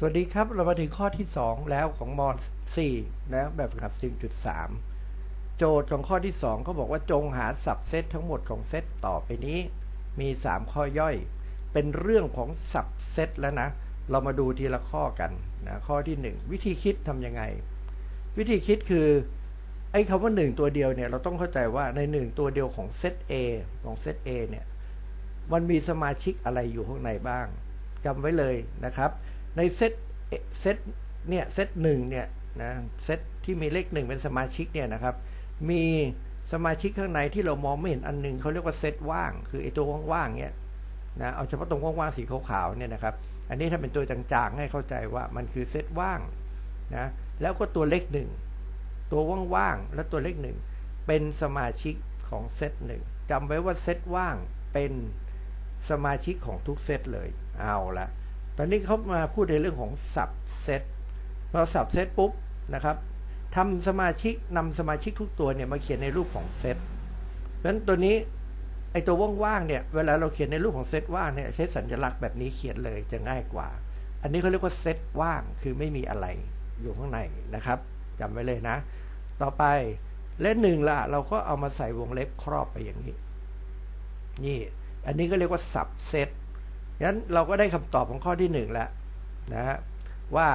สวัสดีครับ เรามาถึงข้อที่ 2 แล้วของม .4 นะแบบฝึกหัด4.3 โจทย์ของข้อที่ 2 ก็บอกว่าจงหาสับเซตทั้งหมดของเซตต่อไปนี้มี 3 ข้อย่อย เป็นเรื่องของสับเซตแล้วนะ เรามาดูทีละข้อกันนะข้อที่ 1 วิธีคิดทำยังไง วิธีคิดคือไอ้คำว่า 1 ตัวเดียวเนี่ยเราต้องเข้าใจว่าใน 1 ตัวเดียวของเซต A ของเซต A เนี่ยมันมีสมาชิกอะไรอยู่ข้างในบ้างจำไว้เลยนะครับ ในเซตเซตเนี่ยเซตหนึ่งเนี่ยนะเซตที่มีเลขหนึ่งเป็นสมาชิกเนี่ยนะครับ มีสมาชิกข้างในที่เรามองไม่เห็นอันหนึ่งเขาเรียกว่าเซตว่าง คือไอ้ตัวว่างๆเนี่ยนะเอาเฉพาะตรงว่างๆสีขาวๆเนี่ยนะครับ อันนี้ถ้าเป็นตัวจางๆให้เข้าใจว่ามันคือเซตว่างนะแล้วก็ตัวเลขหนึ่งตัวว่างๆและตัวเลขหนึ่งเป็นสมาชิกของเซตหนึ่งจำไว้ว่าเซตว่างเป็นสมาชิกของทุกเซตเลยเอาละ ตอนนี้เขามาพูดในเรื่องของสับเซตพอสับเซตปุ๊บนะครับทำสมาชิกนำสมาชิกทุกตัวเนี่ยมาเขียนในรูปของเซตเพราะฉะนั้นตัวนี้ไอตัวว่างๆเนี่ย เวลาเราเขียนในรูปของเซตว่างเนี่ยใช้สัญลักษณ์แบบนี้เขียนเลยจะง่ายกว่า อันนี้เขาเรียกว่าเซตว่างคือไม่มีอะไรอยู่ข้างในนะครับจำไว้เลยนะ ต่อไปเลขหนึ่งละเราก็เอามาใส่วงเล็บครอบไปอย่างนี้ นี่ อันนี้ก็เรียกว่าสับเซต งั้นเราก็ได้คำตอบของข้อที่1แล้วนะฮะว่า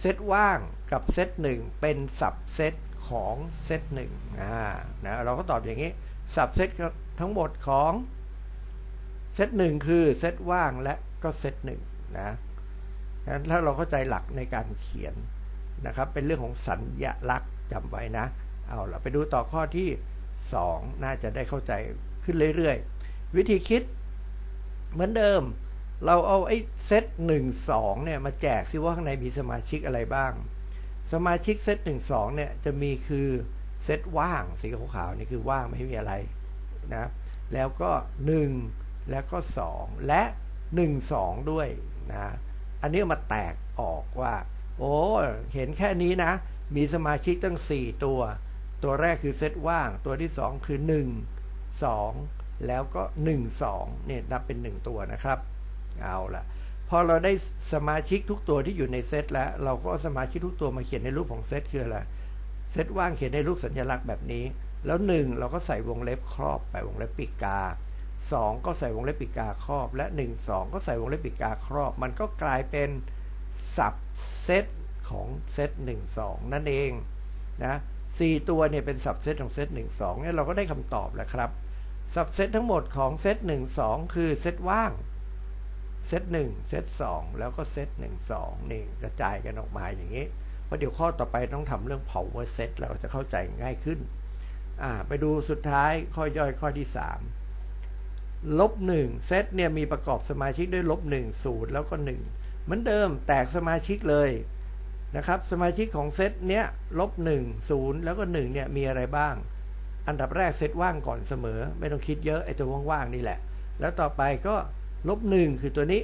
เซตว่างกับเซตหนึ่งเป็นสับเซตของเซตหนึ่งอ่านะเราก็ตอบอย่างนี้สับเซตทั้งหมดของเซตหนึ่งคือเซตว่างและก็เซตหนึ่งนะงั้นถ้าเราเข้าใจหลักในการเขียนนะครับ เป็นเรื่องของสัญญลักษณ์จำไว้นะ เอาเราไปดูต่อข้อที่ 2 น่าจะได้เข้าใจขึ้นเรื่อยๆ วิธีคิดเหมือนเดิม เราเอาไอ้เซตหนึ่งสองเนี่ยมาแจกซิว่าข้างในมีสมาชิกอะไรบ้าง สมาชิกเซตหนึ่งสองเนี่ยจะมีคือเซตว่างสีขาวๆนี่คือว่างไม่มีอะไรนะแล้วก็ 1 แล้วก็ 2 และ 1 2 ด้วยนะอันนี้มาแตกออกว่า โอ้เห็นแค่นี้นะ มีสมาชิกตั้ง 4 ตัว ตัวแรกคือเซตว่าง ตัวที่ 2 คือ 1 2 แล้วก็ 1 2เนี่ยนับเป็น 1 ตัวนะครับ เอาละพอเราได้สมาชิกทุกตัวที่อยู่ในเซตแล้ว เราก็สมาชิกทุกตัวมาเขียนในรูปของเซตคืออะไรเซตว่างเขียนในรูปสัญลักษณ์แบบนี้ แล้ว 1 เราก็ใส่วงเล็บครอบไปวงเล็บปีกา 2 ก็ใส่วงเล็บปีกาครอบ และ 1 2 ก็ใส่วงเล็บปีกาครอบ มันก็กลายเป็นสับเซตของเซต1 2 นั่นเองนะ4ตัวเนี่ยเป็นสับเซตของเซต1 2เนี่ยเราก็ได้คำตอบแล้วครับสับเซตทั้งหมดของเซต1 2 คือเซตว่าง เซตหนึ่งเซตสองแล้วก็เซตหนึ่งสองนี่กระจายกันออกมาอย่างนี้เพราะเดี๋ยวข้อต่อไปต้องทำเรื่อง power set เราจะเข้าใจง่ายขึ้นอ่าไปดูสุดท้ายข้อย่อยข้อที่3ลบ1เซตเนี่ยมีประกอบสมาชิกด้วยลบ1 0แล้วก็1เหมือนเดิมแตกสมาชิกเลยนะครับสมาชิกของเซตเนี้ยลบ1 0แล้วก็1เนี่ยมีอะไรบ้าง อันดับแรกเซตว่างก่อนเสมอ ไม่ต้องคิดเยอะไอ้ตัวว่างๆนี่แหละ แล้วต่อไปก็ ลบหนึ่งคือตัวนี้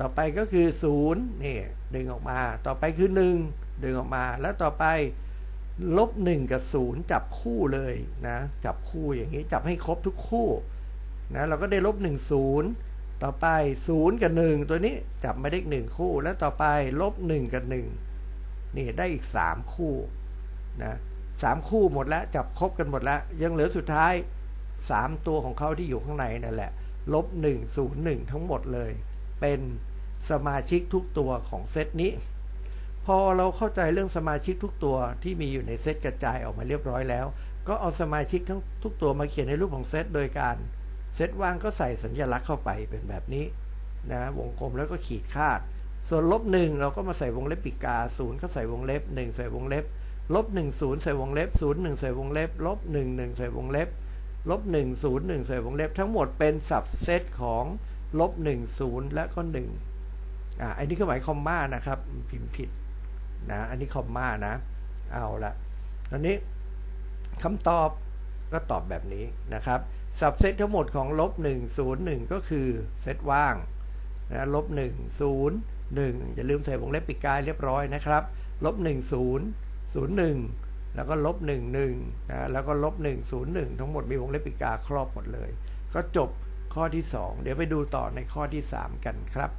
ต่อไปก็คือศูนย์นี่ดึงออกมา ต่อไปคือหนึ่งดึงออกมา แล้วต่อไปลบหนึ่งกับศูนย์จับคู่เลยนะ จับคู่อย่างนี้ จับให้ครบทุกคู่นะเราก็ได้ลบหนึ่งศูนย์ต่อไปศูนย์กับหนึ่งตัวนี้จับมาได้หนึ่งคู่ แล้วต่อไปลบหนึ่งกับหนึ่งนี่ได้อีกสามคู่นะสามคู่หมดแล้วจับครบกันหมดแล้ว ยังเหลือสุดท้ายสามตัวของเขาที่อยู่ข้างในนั่นแหละ ลบ 1 0 1 ทั้งหมดเลย เป็นสมาชิกทุกตัวของเซตนี้ พอเราเข้าใจเรื่องสมาชิกทุกตัวที่มีอยู่ในเซตกระจายออกมาเรียบร้อยแล้ว ก็เอาสมาชิกทั้งทุกตัวมาเขียนในรูปของเซตโดยการเซตว่างก็ใส่สัญลักษณ์เข้าไปเป็นแบบนี้นะวงกลมแล้วก็ขีดคาด ส่วนลบหนึ่งเราก็มาใส่วงเล็บปีกาศูนย์ก็ใส่วงเล็บ1ใส่วงเล็บลบหนึ่งศูนย์ใส่วงเล็บศูนย์หนึ่งใส่วงเล็บลบหนึ่งหนึ่งใส่วงเล็บ ลบ1 0 1ใส่วงเล็บทั้งหมดเป็นสับเซตของลบ1 0 และก็1อ่าอันนี้คือหมายคอมมานะครับพิมพ์ผิดนะอันนี้คอมมานะ เอาละตอนนี้คำตอบก็ตอบแบบนี้นะครับสับเซตทั้งหมดของลบ1 0 1 ก็คือเซตว่างนะลบ1 0 1 อย่าลืมใส่วงเล็บปิดกายเรียบร้อยนะครับลบ1 0 0 1 แล้วก็ลบ1 1นะแล้วก็ลบ1 0 1 ทั้งหมดมีวงเล็บปีกาครอบหมดเลย ก็จบข้อที่ 2 เดี๋ยวไปดูต่อในข้อที่ 3 กันครับ